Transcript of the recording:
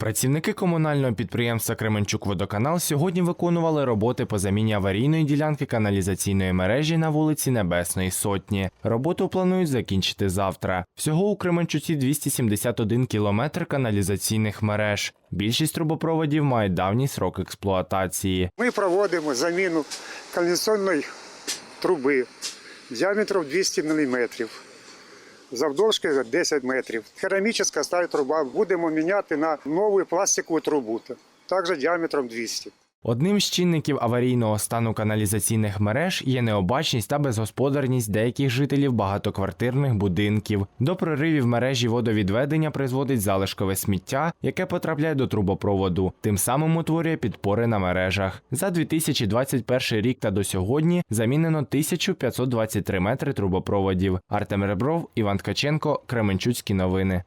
Працівники комунального підприємства Кременчук-Водоканал сьогодні виконували роботи по заміні аварійної ділянки каналізаційної мережі на вулиці Небесної Сотні. Роботу планують закінчити завтра. Всього у Кременчуці 271 кілометр каналізаційних мереж. Більшість трубопроводів мають давній срок експлуатації. Ми проводимо заміну каналізаційної труби діаметром 200 мм, завдовжки 10 метрів. Керамічна стара труба будемо міняти на нову пластикову трубу, також діаметром 200. Одним з чинників аварійного стану каналізаційних мереж є необачність та безгосподарність деяких жителів багатоквартирних будинків. До проривів мережі водовідведення призводить залишкове сміття, яке потрапляє до трубопроводу, тим самим утворює підпори на мережах. За 2021 рік та до сьогодні замінено 1523 метри трубопроводів. Артем Ребров, Іван Ткаченко, Кременчуцькі новини.